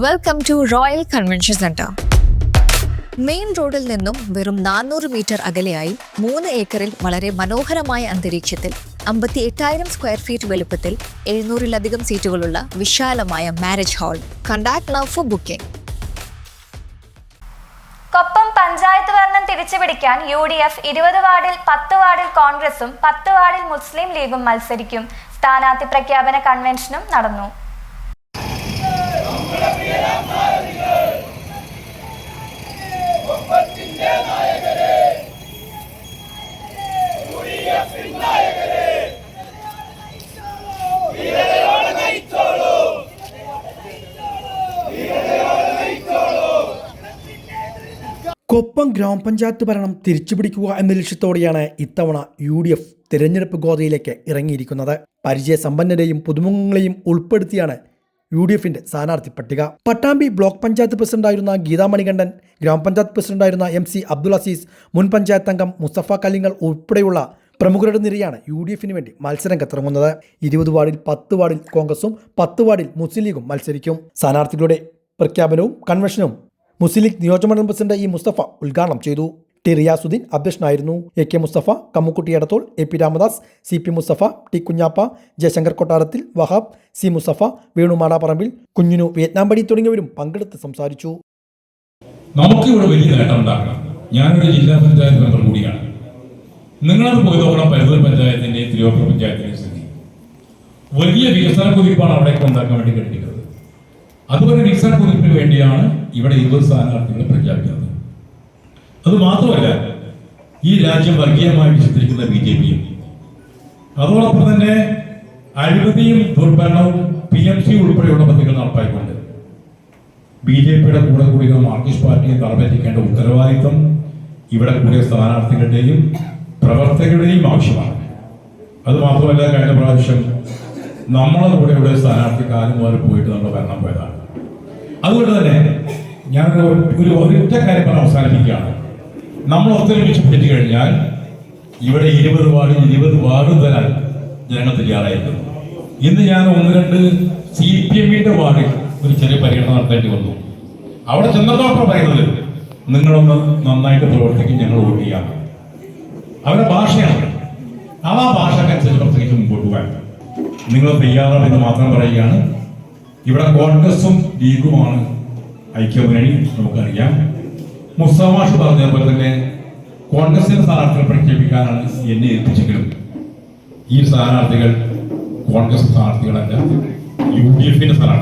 Welcome to royal convention centre main റോഡിൽ നിന്നും വെറും നാനൂറ് മീറ്റർ അകലെയായി മൂന്ന് ഏക്കറിൽ വളരെ മനോഹരമായ അന്തരീക്ഷത്തിൽ അമ്പത്തി എട്ടായിരം സ്ക്വയർ ഫീറ്റ് വലുപ്പത്തിൽ എഴുന്നൂറിലധികം സീറ്റുകളുള്ള വിശാലമായ marriage hall contact now for booking Koppam panchayat ഭരണം തിരിച്ചുപിടിക്കാൻ യു ഡി എഫ് ഇരുപത് വാർഡിൽ പത്ത് വാർഡിൽ കോൺഗ്രസും പത്ത് വാർഡിൽ മുസ്ലിം ലീഗും മത്സരിക്കും. സ്ഥാനാർത്ഥി പ്രഖ്യാപന കൺവെൻഷനും നടന്നു. കൊപ്പം ഗ്രാമപഞ്ചായത്ത് ഭരണം തിരിച്ചുപിടിക്കുക എന്ന ലക്ഷ്യത്തോടെയാണ് ഇത്തവണ യു ഡി എഫ് തിരഞ്ഞെടുപ്പ് ഗോതയിലേക്ക് ഇറങ്ങിയിരിക്കുന്നത്. പരിചയസമ്പന്നരെയും പുതുമുഖങ്ങളെയും ഉൾപ്പെടുത്തിയാണ് യു ഡി എഫിന്റെ സ്ഥാനാർത്ഥി പട്ടിക. പട്ടാമ്പി ബ്ലോക്ക് പഞ്ചായത്ത് പ്രസിഡന്റായിരുന്ന ഗീതാ മണികണ്ഠൻ ഗ്രാമപഞ്ചായത്ത് പ്രസിഡന്റായിരുന്ന എം സി അബ്ദുൽ അസീസ് മുൻ പഞ്ചായത്ത് അംഗം മുസ്തഫ കലിങ്ങൾ ഉൾപ്പെടെയുള്ള പ്രമുഖരുടെ നിരയാണ് യു ഡി എഫിന് വേണ്ടി മത്സരം കത്തിറങ്ങുന്നത് ഇരുപത് വാർഡിൽ പത്ത് വാർഡിൽ കോൺഗ്രസും പത്ത് വാർഡിൽ മുസ്ലിം ലീഗും മത്സരിക്കും. സ്ഥാനാർത്ഥികളുടെ പ്രഖ്യാപനവും കൺവെൻഷനും മുസ്ലിം ലീഗ് നിയോജകമണ്ഡലം പ്രസിഡന്റ് ഇ മുസ്തഫ ഉദ്ഘാടനം ചെയ്തു. ടി റിയാസുദ്ദീൻ അധ്യക്ഷനായിരുന്നു. A K Mustafa Kammukutty Edathol A P Ramadas C P Mustafa T Kunhappa Jayashankar Kottarathil Wahab C Mustafa Venu Madaparambil കുഞ്ഞിനു വിയറ്റ്നാം പടി തുടങ്ങിയവരും പങ്കെടുത്ത് സംസാരിച്ചു. നമുക്ക് ഇവിടെ വലിയ നേട്ടം ഉണ്ടാക്കണം ഞാനൊരു ജില്ലാ പഞ്ചായത്ത് മെമ്പർ കൂടിയാണ്. നിങ്ങളത് പോയി നോക്കണം പരിസര പഞ്ചായത്തിന്റെയും പഞ്ചായത്തിന്റെയും സ്ഥിതി. വലിയ വികസന കുതിപ്പാണ് അവിടേക്ക് ഉണ്ടാക്കാൻ വേണ്ടി കഴിഞ്ഞിരിക്കുന്നത്. അതുപോലെ വികസന കുതിപ്പിന് വേണ്ടിയാണ് ഇവിടെ ഇരുപത് സ്ഥാനാർത്ഥികളെ പ്രഖ്യാപിക്കുന്നത്. അത് മാത്രമല്ല ഈ രാജ്യം വർഗീയമായി വിശദീകരിക്കുന്ന ബി ജെ പിയും അതോടൊപ്പം തന്നെ അഴിമതിയും ദുർഭരണവും പി എം സി ഉൾപ്പെടെയുള്ള പദ്ധതികൾ നടപ്പായിക്കൊണ്ട് ബി ജെ പിയുടെ കൂടെ കൂടിയ മാർക്സിസ്റ്റ് പാർട്ടിയെ തറപറ്റിക്കേണ്ട ഉത്തരവാദിത്വം ഇവിടെ കൂടിയ സ്ഥാനാർത്ഥികളുടെയും പ്രവർത്തകരുടെയും ആവശ്യമാണ്. അത് മാത്രമല്ല കഴിഞ്ഞ പ്രാവശ്യം നമ്മളെ കൂടെ ഇവിടെ സ്ഥാനാർത്ഥി കാലം പോയിട്ട് നമ്മൾ ഭരണം പോയതാണ്. അതുകൊണ്ട് തന്നെ ഞാൻ ഒരു ഒരു ഒരൊറ്റ കാര്യം പറഞ്ഞ് അവസാനിപ്പിക്കുകയാണ്. നമ്മൾ ഒത്തൊരുമിച്ച് പിടിച്ചു കഴിഞ്ഞാൽ ഇവിടെ ഇരുപത് വാർഡ് ഇരുപത് വാർഡ് തരാൻ ജനങ്ങൾ തയ്യാറായിരുന്നു. ഇന്ന് ഞാൻ ഒന്ന് രണ്ട് സി പി എമ്മിന്റെ വാർഡിൽ ഒരു ചെറിയ പര്യടനം നടത്തേണ്ടി വന്നു. അവിടെ ചെന്നതോടൊപ്പം പറയുന്നത് നിങ്ങളൊന്ന് നന്നായിട്ട് പ്രവർത്തിക്കും ഞങ്ങൾ വോട്ട് ചെയ്യാം. അവരുടെ ഭാഷയാണ്. ആ ഭാഷക്കനുസരിച്ച് പ്രത്യേകിച്ച് മുമ്പോട്ട് പോകാൻ. നിങ്ങൾ തയ്യാറാണെന്ന് മാത്രം പറയുകയാണ്. ഇവിടെ കോൺഗ്രസും ലീഗുമാണ് ഐക്യമുന്നണി നമുക്കറിയാം. മുസ്തമാഷ് പറഞ്ഞതുപോലെ തന്നെ കോൺഗ്രസിന്റെ സ്ഥാനാർത്ഥികൾ പ്രഖ്യാപിക്കാനാണ് എന്നെ ഏൽപ്പിച്ചെങ്കിലും ഈ സ്ഥാനാർത്ഥികൾ കോൺഗ്രസ് സ്ഥാനാർത്ഥികളല്ല യു ഡി എഫിന്റെ സ്ഥാനാർത്ഥികൾ.